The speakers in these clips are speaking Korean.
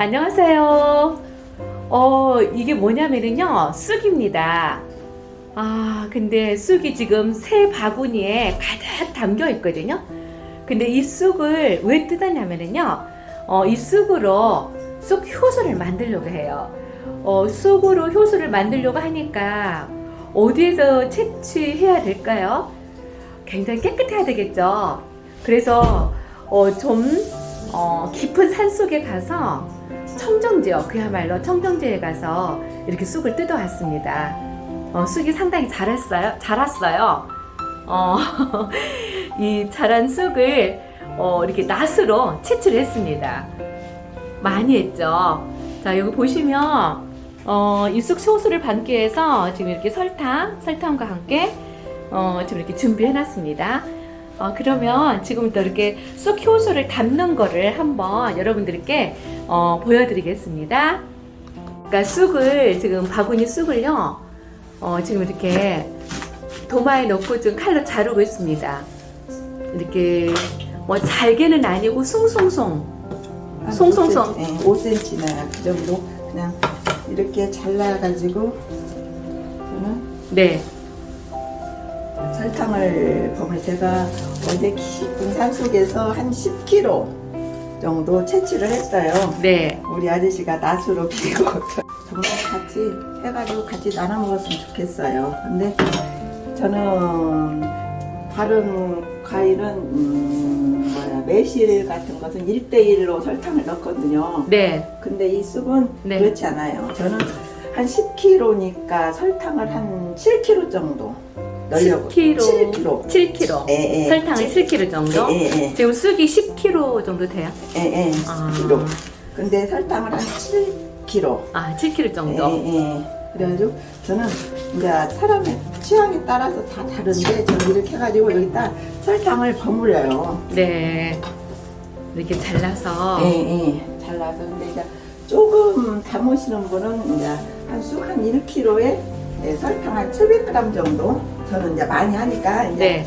안녕하세요. 어, 이게 뭐냐면은요, 쑥입니다. 아, 근데 쑥이 지금 새 바구니에 가득 담겨 있거든요. 근데 이 쑥을 왜 뜯었냐면은요, 어, 이 쑥으로 쑥 효소를 만들려고 해요. 어, 쑥으로 효소를 만들려고 하니까 어디에서 채취해야 될까요? 굉장히 깨끗해야 되겠죠. 그래서 어, 좀 어, 깊은 산 속에 가서 청정지역 그야말로 청정지에 가서 이렇게 쑥을 뜯어왔습니다. 어, 쑥이 상당히 자랐어요. 자랐어요. 어, 이 자란 쑥을 어, 이렇게 낫으로 채취를 했습니다. 많이 했죠. 자 여기 보시면 어, 이쑥 소스를 담기 위해서 지금 이렇게 설탕, 설탕과 함께 어, 지금 이렇게 준비해 놨습니다. 어, 그러면 지금부터 이렇게 쑥 효소를 담는 거를 한번 여러분들께 어, 보여드리겠습니다. 그러니까 쑥을 지금 바구니 쑥을요, 어, 지금 이렇게 도마에 넣고 좀 칼로 자르고 있습니다. 이렇게 뭐 잘게는 아니고 숭숭숭. 한 송송송. 5cm, 네, 5cm나 그 정도 그냥 이렇게 잘라가지고 저는 네, 설탕을 보면 제가 어제 깊은 산속에서 한 10kg 정도 채취를 했어요. 네, 우리 아저씨가 낫으로 비고 정말 같이 해가지고 같이 나눠 먹었으면 좋겠어요. 근데 저는 다른 과일은 음, 뭐야 매실 같은 것은 1대1로 설탕을 넣거든요. 네, 근데 이 쑥은 네. 그렇지 않아요. 저는 한 10kg니까 설탕을 한 7kg 정도 10kg, 7kg. 7kg. 예, 예. 설탕을 7kg 정도? 예, 예, 지금 쑥이 10kg 정도 돼요? 예, 예. 아. 10kg. 근데 설탕을 한 7kg. 아, 7kg 정도. 예, 예. 그래가지고 저는 이제 사람의 취향에 따라서 다 다른데 저는 이렇게 해가지고 여기다 설탕을 버무려요. 네. 이렇게 잘라서. 예, 예. 잘라서 근데 이제 조금 담으시는 분은 이제 한쑥한 1kg에 설탕 한 700g 정도. 저는 이제 많이 하니까 이제 네.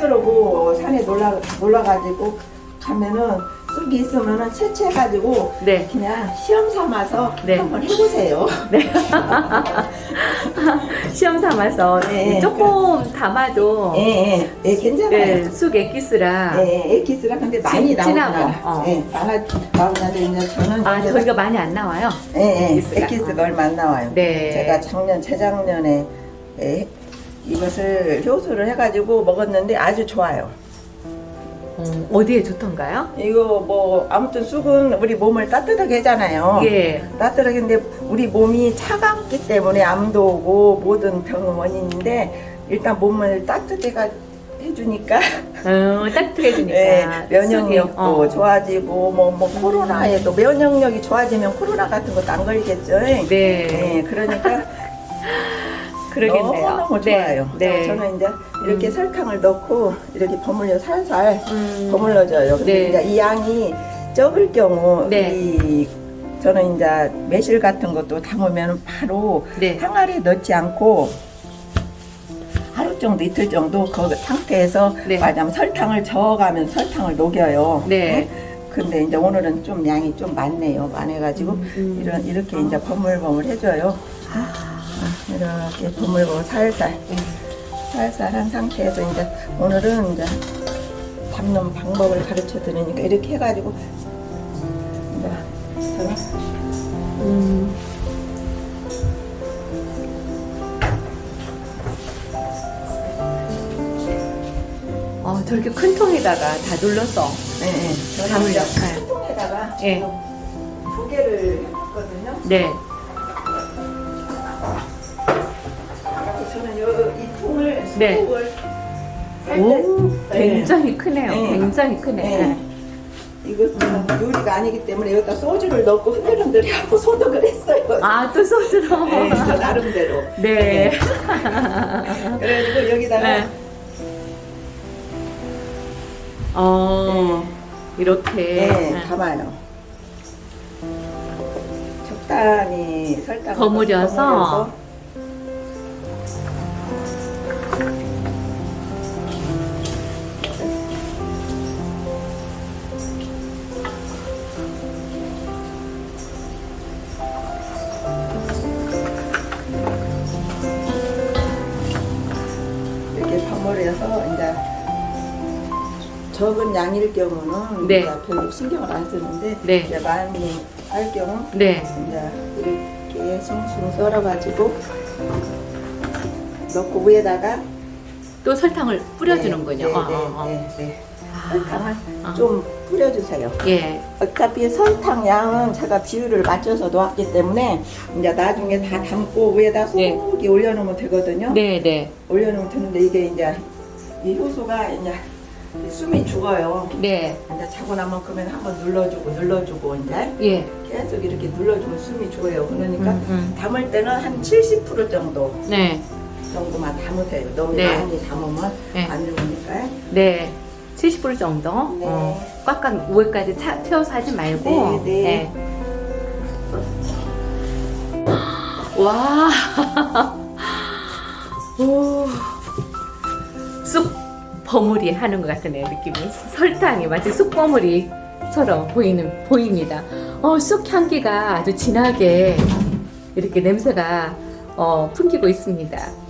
그러고 산에 놀라 놀러가지고 가면은 쑥이 있으면은 채취해가지고 네. 그냥 시험 삼아서 네. 한번 해보세요. 시험 삼아서 네. 조금 담아도 예, 예, 예, 괜찮아요. 네, 쑥 엑기스라 예, 예, 에키스가 근데 많이 진- 진하고, 나오구나. 어. 예, 많아 나오는데 이제 저는 아, 이제 저희가 많이 안 나와요. 예, 예. 에키스가 얼마 안 나와요. 네. 제가 작년, 재작년에 예, 이것을 효소를 해가지고 먹었는데 아주 좋아요. 어, 어디에 좋던가요? 이거 뭐 아무튼 쑥은 우리 몸을 따뜻하게 하잖아요. 예. 따뜻하게 근데 우리 몸이 차갑기 때문에 암도 오고 모든 병의 원인인데 일단 몸을 따뜻해가 해주니까 어, 따뜻해지니까. 예, 면역력도 쑥이, 어. 좋아지고 뭐, 뭐 코로나에도 면역력이 좋아지면 코로나 같은 것도 안 걸리겠죠. 네. 예, 그러니까 그러겠네요. 너무너무 네, 좋아요. 네. 저는 이제 이렇게 설탕을 넣고 이렇게 버물려 살살 음. 버물려줘요. 근데 네. 이제 이 양이 적을 경우 네. 이 저는 이제 매실 같은 것도 담으면 바로 네. 항아리에 넣지 않고 하루 정도 이틀 정도 그 상태에서 네. 말하자면 설탕을 저어가면 설탕을 녹여요. 네. 근데 이제 오늘은 좀 양이 좀 많네요. 많아가지고 음. 이런 이렇게 이제 버물버물 해줘요. 이렇게 버물버물 살살 살살 한 상태에서 이제 오늘은 이제 담는 방법을 가르쳐 드리니까 이렇게 해가지고 이제 음. 어, 저렇게 큰 통에다가 다 눌러서 네, 네. 역할. 큰 통에다가 예. 두 개를 했거든요. 네. 저는 요, 이 통을 네. 수국을 할 오, 때- 네. 굉장히 크네요. 네. 굉장히 크네. 네. 이것은 요리가 아니기 때문에 여기다 소주를 넣고 흔들흔들 하고 소독을 했어요. 아, 또 소주로. 네, 저 나름대로. 네. 그래가지고 여기다가 네. 어, 이렇게. 네, 담아요. 적당히 설탕을 버무려서. 버무려서 적은 양일 경우는 네. 이제 별로 신경을 안 쓰는데 네. 이제 많이 할 경우 네. 이제 이렇게 숭숭 썰어가지고 넣고 위에다가 또 설탕을 뿌려주는군요. 네, 어, 네, 어, 어. 네, 네. 아, 설탕을 아. 좀 뿌려주세요. 예. 어차피 설탕 양은 제가 비율을 맞춰서 놓았기 때문에 이제 나중에 다 담고 위에다 네. 소고기 올려놓으면 되거든요. 네, 네. 올려놓으면 되는데 이게 이제 이 효소가 이제 숨이 죽어요. 네. 이제 자고 나면 그러면 한번 눌러주고 눌러주고 이제 예. 계속 이렇게 눌러주면 숨이 죽어요. 그러니까 음, 음. 담을 때는 한 70% 정도 네. 정도만 담으세요. 너무 네. 많이 담으면 네. 안 좋으니까. 네. 70% 정도. 네. 어, 꽉꽉 위에까지 차, 채워서 하지 말고. 네, 네. 와. 오. 쑥 버무리 하는 것 같으네요, 느낌이. 설탕이 마치 쑥 버무리처럼 보이는, 보입니다. 어, 쑥 향기가 아주 진하게 이렇게 냄새가 어, 풍기고 있습니다.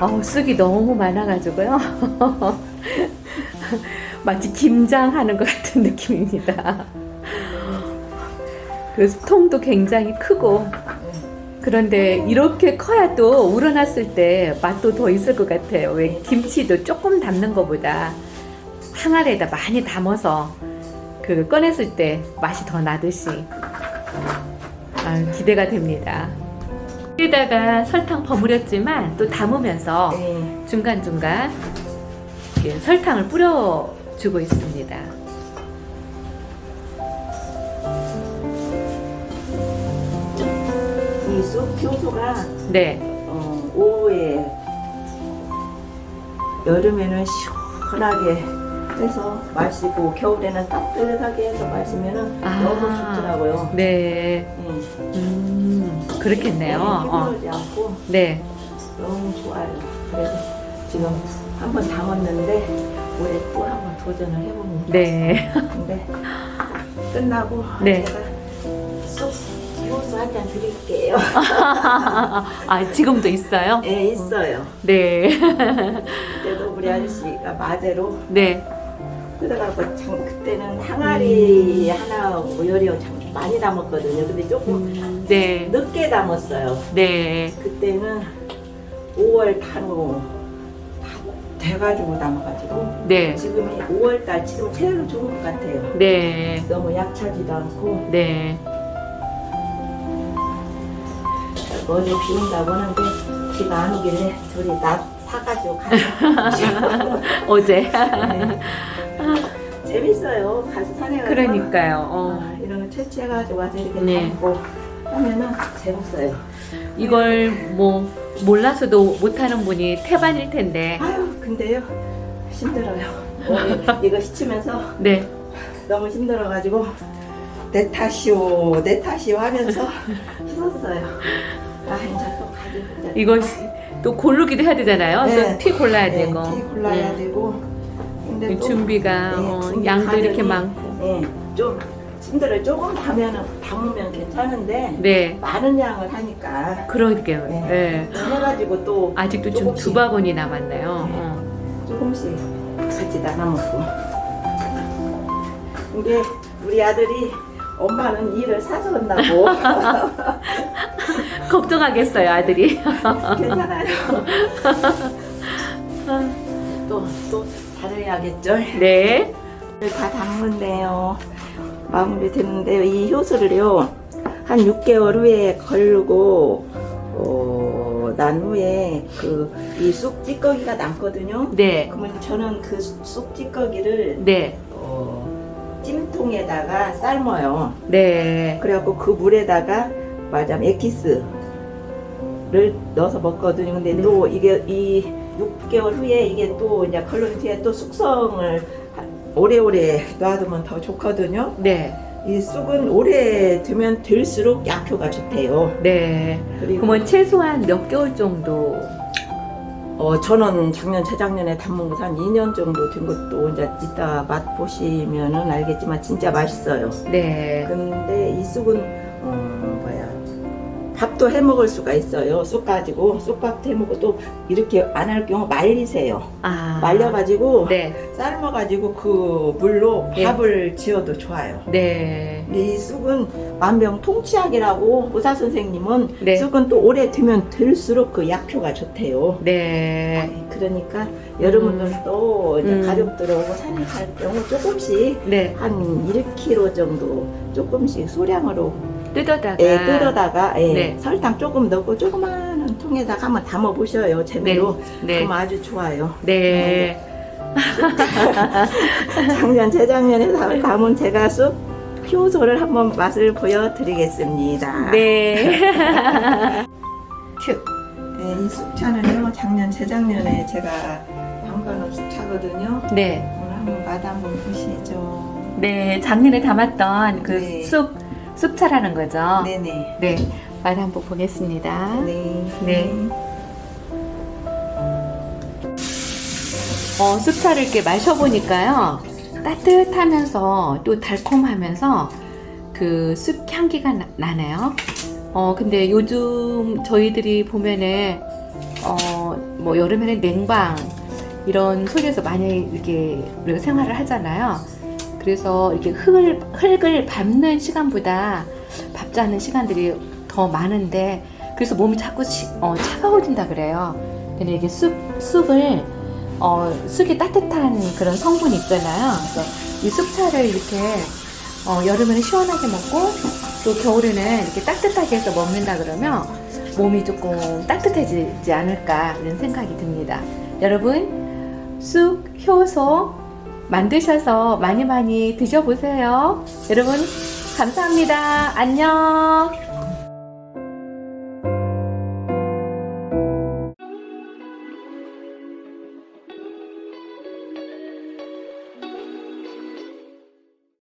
어우, 쑥이 너무 많아가지고요. 마치 김장하는 것 같은 느낌입니다. 그 통도 굉장히 크고 그런데 이렇게 커야 또 우러났을 때 맛도 더 있을 것 같아요. 왜 김치도 조금 담는 것보다 항아리에다 많이 담아서 그 꺼냈을 때 맛이 더 나듯이 아, 기대가 됩니다. 여기다가 설탕 버무렸지만 또 담으면서 네. 중간중간 설탕을 뿌려주고 있습니다. 이쑥 효소가 네, 어, 오후에 여름에는 시원하게 해서 마시고 겨울에는 따뜻하게 해서 마시면은 아. 너무 좋더라고요. 네, 네. 음, 그렇겠네요. 어, 힘들지 않고 네, 너무 좋아요. 그래서 지금 한번 담았는데 올해 또 한번 도전을 해봅니다. 네, 근데 끝나고 네. 제가 쑥 효소 한잔 드릴게요. 아 지금도 있어요? 네, 있어요. 네, 그때도 우리 아저씨가 마제로 네, 그래갖고 참 그때는 항아리 하나 모여리を참 많이 담았거든요. 근데 조금 음, 네, 늦게 담았어요. 네, 그때는 5월 단후 다 돼가지고 담아가지고 네, 지금이 5월달 지금 체력은 좋은 것 같아요. 네, 너무 약차지도 않고. 네, 머리 비운다고 하는데 비가 안 오길래 둘이 나 사가지고 가서 어제. 재밌어요. 가서 산에 가서 그러니까요. 어. 아, 이런 거 채취해가지고 와서 이렇게 네. 담고 하면은 재밌어요. 이걸 뭐 몰라서도 못하는 분이 태반일 텐데. 아유 근데요 힘들어요. 머리 이거 씻으면서 네, 너무 힘들어가지고 내 탓이오 내 탓이오 하면서 씻었어요. 아 이제 또 이제 이거 또 고르기도 해야 되잖아요. 네. 또 티 골라야 네, 되고. 티 골라야 네. 되고 근데 그또 준비가 네, 어, 준비 양도 이렇게 많고. 네, 좀 힘들어요. 조금 담으면 담으면 괜찮은데 네, 많은 양을 하니까 그러게요. 네. 네. 해가지고 또 아직도 좀 조금씩. 두 바구니 남았네요. 어. 조금씩 같이 나눠 먹고. 이게 우리 아들이 엄마는 일을 사서 한다고 걱정하겠어요, 아들이. 괜찮아요. 또 또 잘해야겠죠. 네, 다 담는데요. 마무리 되는데요. 이 효소를요 한 6개월 후에 걸고 어, 어, 난 후에 그 이 쑥 찌꺼기가 남거든요. 네. 그러면 저는 그 쑥 찌꺼기를 네. 어, 찜통에다가 삶아요. 네. 그래갖고 그 물에다가 말하자면 에키스를 넣어서 먹거든요. 근데 네. 또 이게 이 6개월 후에 이게 또 이제 걸른 뒤에 또 숙성을 하- 오래오래 놔두면 더 좋거든요. 네. 이 쑥은 오래 두면 될수록 약효가 좋대요. 네. 그리고 그러면 최소한 몇 개월 정도? 어, 저는 작년, 재작년에 담은 것한 2년 정도 된 것도 이제 이따 맛 보시면은 알겠지만 진짜 맛있어요. 네. 근데 이 쑥은, 어. 밥도 해 먹을 수가 있어요. 쑥 가지고. 쑥밥도 해 먹고 또 이렇게 안 할 경우 말리세요. 아. 말려가지고 네. 삶아가지고 그 물로 예. 밥을 지어도 좋아요. 네. 근데 이 쑥은 만병통치약이라고 의사 선생님은 네. 쑥은 또 오래 두면 들수록 그 약효가 좋대요. 네. 그러니까 여러분들 또 이제 음. 가족들하고 산에 갈 경우 조금씩 네. 한 1kg 정도 조금씩 소량으로 뜯어다가. 예, 뜯어다가 예, 네. 설탕 조금 넣고 조그마한 통에다가 한번 담아 보셔요 재미로 네. 그럼 아주 좋아요 네. 작년 재작년에 담- 담은 제가 쑥 효소를 한번 맛을 보여드리겠습니다 네. 큐. 네, 이 쑥차는요 작년 재작년에 제가 담가놓은 쑥차거든요 네. 오늘 한번 맛 한번 보시죠 네. 작년에 담았던 그 네. 쑥, 쑥차라는 거죠. 네네 네. 맛 한번 보겠습니다. 네. 네. 어, 쑥차를 이렇게 마셔보니까요. 따뜻하면서 또 달콤하면서 그쑥 향기가 나, 나네요. 어, 근데 요즘 저희들이 보면은, 어, 뭐 여름에는 냉방, 이런 속에서 많이 이렇게 우리가 생활을 하잖아요. 그래서 이렇게 흙을, 흙을 밟는 시간보다 밟지 않는 시간들이 더 많은데, 그래서 몸이 자꾸 시- 어, 차가워진다 그래요. 근데 이게 쑥, 쑥을, 어, 쑥이 따뜻한 그런 성분이 있잖아요. 그래서 이 쑥차를 이렇게, 어, 여름에는 시원하게 먹고, 또 겨울에는 이렇게 따뜻하게 해서 먹는다 그러면 몸이 조금 따뜻해지지 않을까 이런 생각이 듭니다. 여러분, 쑥 효소 만드셔서 많이 많이 드셔보세요. 여러분, 감사합니다. 안녕.